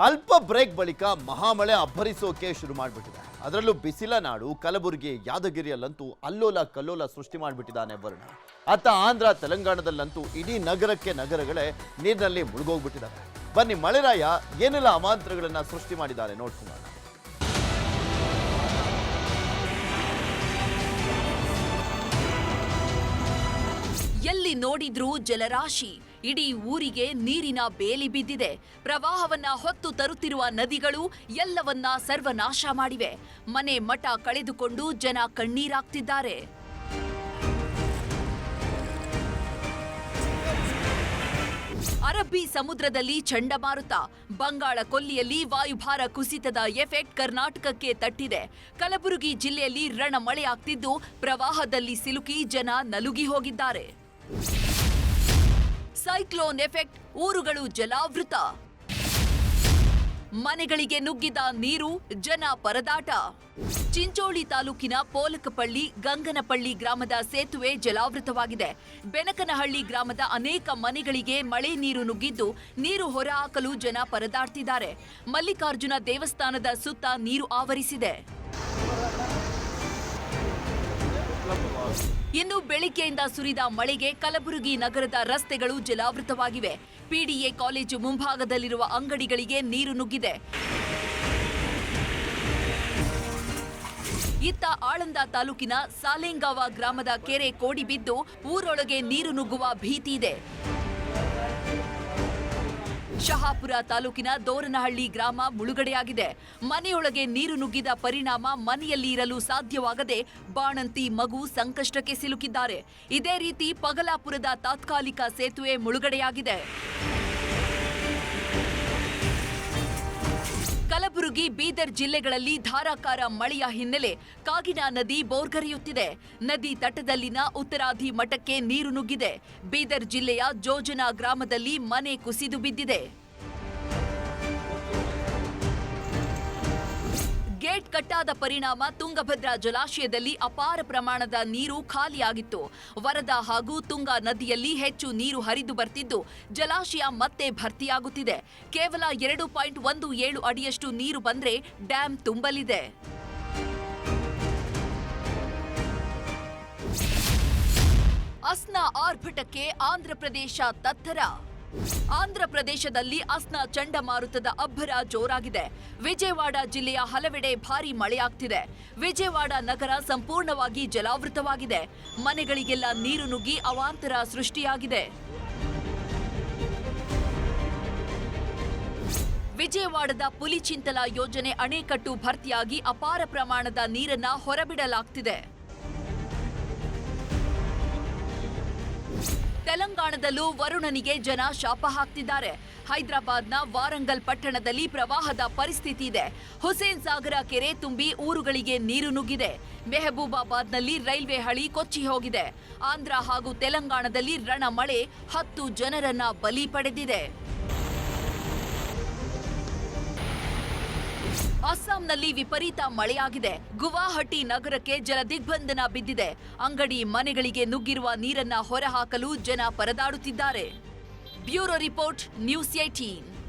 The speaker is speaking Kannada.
ಅಲ್ಪ ಬ್ರೇಕ್ ಬಳಿಕ ಮಹಾಮಳೆ ಅಬ್ಬರಿಸೋಕೆ ಶುರು ಮಾಡಿಬಿಟ್ಟಿದೆ. ಅದರಲ್ಲೂ ಬಿಸಿಲ ನಾಡು, ಕಲಬುರಗಿ, ಯಾದಗಿರಿಯಲ್ಲಂತೂ ಅಲ್ಲೋಲ ಕಲ್ಲೋಲ ಸೃಷ್ಟಿ ಮಾಡಿಬಿಟ್ಟಿದ್ದಾನೆ ವರುಣ. ಅತ್ತ ಆಂಧ್ರ, ತೆಲಂಗಾಣದಲ್ಲಂತೂ ಇಡೀ ನಗರಕ್ಕೆ ನಗರಗಳೇ ನೀರಿನಲ್ಲಿ ಮುಳುಗೋಗ್ಬಿಟ್ಟಿದ್ದಾವೆ ಬನ್ನಿ ಮಳೆರಾಯ ಏನೆಲ್ಲ ಅಮಾಂತರಗಳನ್ನ ಸೃಷ್ಟಿ ಮಾಡಿದ್ದಾರೆ ನೋಡ್ಕೊಳ್ಳೋಣ ಎಲ್ಲಿ ನೋಡಿದ್ರು ಜಲರಾಶಿ. ಇಡೀ ಊರಿಗೆ ನೀರಿನ ಬೇಲಿ ಬಿದ್ದಿದೆ. ಪ್ರವಾಹವನ್ನ ಹೊತ್ತು ತರುತ್ತಿರುವ ನದಿಗಳು ಎಲ್ಲವನ್ನ ಸರ್ವನಾಶ ಮಾಡಿವೆ. ಮನೆ ಮಠ ಕಳೆದುಕೊಂಡು ಜನ ಕಣ್ಣೀರಾಗ್ತಿದ್ದಾರೆ. ಅರಬ್ಬಿ ಸಮುದ್ರದಲ್ಲಿ ಚಂಡಮಾರುತ ಬಂಗಾಳ ಕೊಲ್ಲಿಯಲ್ಲಿ ವಾಯುಭಾರ ಕುಸಿತದ ಎಫೆಕ್ಟ್ ಕರ್ನಾಟಕಕ್ಕೆ ತಟ್ಟಿದೆ. ಕಲಬುರಗಿ ಜಿಲ್ಲೆಯಲ್ಲಿ ರಣ ಮಳೆಯಾಗ್ತಿದ್ದು ಪ್ರವಾಹದಲ್ಲಿ ಸಿಲುಕಿ ಜನ ನಲುಗಿ ಹೋಗಿದ್ದಾರೆ. ಸೈಕ್ಲೋನ್ ಎಫೆಕ್ಟ್ ಊರುಗಳು ಜಲಾವೃತ. ಮನೆಗಳಿಗೆ ನುಗ್ಗಿದ ನೀರು ಜನ ಪರದಾಟ. ಚಿಂಚೋಳಿ ತಾಲೂಕಿನ ಪೋಲಕಪಳ್ಳಿ, ಗಂಗನಪಳ್ಳಿ ಗ್ರಾಮದ ಸೇತುವೆ ಜಲಾವೃತವಾಗಿದೆ. ಬೆನಕನಹಳ್ಳಿ ಗ್ರಾಮದ ಅನೇಕ ಮನೆಗಳಿಗೆ ಮಳೆ ನೀರು ನುಗ್ಗಿದ್ದು ನೀರು ಹೊರಹಾಕಲು ಜನ ಪರದಾಡ್ತಿದ್ದಾರೆ. ಮಲ್ಲಿಕಾರ್ಜುನ ದೇವಸ್ಥಾನದ ಸುತ್ತ ನೀರು ಆವರಿಸಿದೆ. ಇನ್ನು ಬೆಳಿಗ್ಗೆಯಿಂದ ಸುರಿದ ಮಳೆಗೆ ಕಲಬುರಗಿ ನಗರದ ರಸ್ತೆಗಳು ಜಲಾವೃತವಾಗಿವೆ. ಪಿಡಿಎ ಕಾಲೇಜು ಮುಂಭಾಗದಲ್ಲಿರುವ ಅಂಗಡಿಗಳಿಗೆ ನೀರು ನುಗ್ಗಿದೆ. ಇತ್ತ ಆಳಂದ ತಾಲೂಕಿನ ಸಾಲೇಂಗಾವ ಗ್ರಾಮದ ಕೆರೆ ಕೋಡಿ ಬಿದ್ದು ಊರೊಳಗೆ ನೀರು ನುಗ್ಗುವ ಭೀತಿ ಇದೆ. ಶಹಾಪುರ ತಾಲೂಕಿನ ದೋರನಹಳ್ಳಿ ಗ್ರಾಮ ಮುಳುಗಡೆಯಾಗಿದೆ. ಮನೆಯೊಳಗೆ ನೀರು ನುಗ್ಗಿದ ಪರಿಣಾಮ ಮನೆಯಲ್ಲಿ ಇರಲು ಸಾಧ್ಯವಾಗದೆ ಬಾಣಂತಿ ಮಗು ಸಂಕಷ್ಟಕ್ಕೆ ಸಿಲುಕಿದ್ದಾರೆ. ಇದೇ ರೀತಿ ಪಗಲಾಪುರದ ತಾತ್ಕಾಲಿಕ ಸೇತುವೆ ಮುಳುಗಡೆಯಾಗಿದೆ. ಕಲಬುರಗಿ ಬೀದರ್ ಜಿಲ್ಲೆಗಳಲ್ಲಿ ಧಾರಾಕಾರ ಮಳೆಯ ಹಿನ್ನೆಲೆ ಕಾಗಿನಾ ನದಿ ಬೋರ್ಗರೆಯುತ್ತಿದೆ. ನದಿ ತಟದಲ್ಲಿನ ಉತ್ತರಾಧಿ ಮಠಕ್ಕೆ ನೀರು ನುಗ್ಗಿದೆ. ಬೀದರ್ ಜಿಲ್ಲೆಯ ಜೋಜನಾ ಗ್ರಾಮದಲ್ಲಿ ಮನೆ ಕುಸಿದು ಬಿದ್ದಿದೆ. ಕಟ್ಟಾದ ಪರಿಣಾಮ ತುಂಗಭದ್ರಾ ಜಲಾಶಯದಲ್ಲಿ ಅಪಾರ ಪ್ರಮಾಣದ ನೀರು ಖಾಲಿಯಾಗಿತ್ತು. ವರದಾ ಹಾಗೂ ತುಂಗಾ ನದಿಯಲ್ಲಿ ಹೆಚ್ಚು ನೀರು ಹರಿದು ಬರ್ತಿದ್ದು, ಜಲಾಶಯ ಮತ್ತೆ ಭರ್ತಿಯಾಗುತ್ತಿದೆ. ಕೇವಲ ಎರಡು ಪಾಯಿಂಟ್ ಒಂದು ಏಳು ಅಡಿಯಷ್ಟು ನೀರು ಬಂದ್ರೆ ಡ್ಯಾಂ ತುಂಬಲಿದೆ. ಅಸ್ನಾ ಆರ್ಭಟಕ್ಕೆ ಆಂಧ್ರಪ್ರದೇಶ ತತ್ತರ. ಆಂಧ್ರಪ್ರದೇಶದಲ್ಲಿ ಅಸ್ನ ಚಂಡಮಾರುತದ ಅಬ್ಬರ ಜೋರಾಗಿದೆ. ವಿಜಯವಾಡ ಜಿಲ್ಲೆಯ ಹಲವೆಡೆ ಭಾರಿ ಮಳೆಯಾಗ್ತಿದೆ. ವಿಜಯವಾಡ ನಗರ ಸಂಪೂರ್ಣವಾಗಿ ಜಲಾವೃತವಾಗಿದೆ. ಮನೆಗಳಿಗೆಲ್ಲ ನೀರು ನುಗ್ಗಿ ಅವಾಂತರ ಸೃಷ್ಟಿಯಾಗಿದೆ. ವಿಜಯವಾಡದ ಪುಲಿಚಿಂತಲ ಯೋಜನೆ ಅಣೆಕಟ್ಟು ಭರ್ತಿಯಾಗಿ ಅಪಾರ ಪ್ರಮಾಣದ ನೀರನ್ನ ಹೊರಬಿಡಲಾಗ್ತಿದೆ. ತೆಲಂಗಾಣದಲ್ಲೂ ವರುಣನಿಗೆ ಜನ ಶಾಪ ಹಾಕ್ತಿದ್ದಾರೆ. ಹೈದರಾಬಾದ್ನ ವಾರಂಗಲ್ ಪಟ್ಟಣದಲ್ಲಿ ಪ್ರವಾಹದ ಪರಿಸ್ಥಿತಿ ಇದೆ. ಹುಸೇನ್ ಸಾಗರ ಕೆರೆ ತುಂಬಿ ಊರುಗಳಿಗೆ ನೀರು ನುಗ್ಗಿದೆ. ಮೆಹಬೂಬಾಬಾದ್ನಲ್ಲಿ ರೈಲ್ವೆ ಹಳಿ ಕೊಚ್ಚಿ ಹೋಗಿದೆ. ಆಂಧ್ರ ಹಾಗೂ ತೆಲಂಗಾಣದಲ್ಲಿ ರಣ ಮಳೆ ಹತ್ತು ಜನರನ್ನ ಬಲಿ ಪಡೆದಿದೆ. ಅಸ್ಸಾಂನಲ್ಲಿ ವಿಪರೀತ ಮಳೆಯಾಗಿದೆ. ಗುವಾಹಟಿ ನಗರಕ್ಕೆ ಜಲ ದಿಗ್ಬಂಧನ ಬಿದ್ದಿದೆ. ಅಂಗಡಿ ಮನೆಗಳಿಗೆ ನುಗ್ಗಿರುವ ನೀರನ್ನ ಹೊರಹಾಕಲು ಜನ ಪರದಾಡುತ್ತಿದ್ದಾರೆ. Bureau report, news eighteen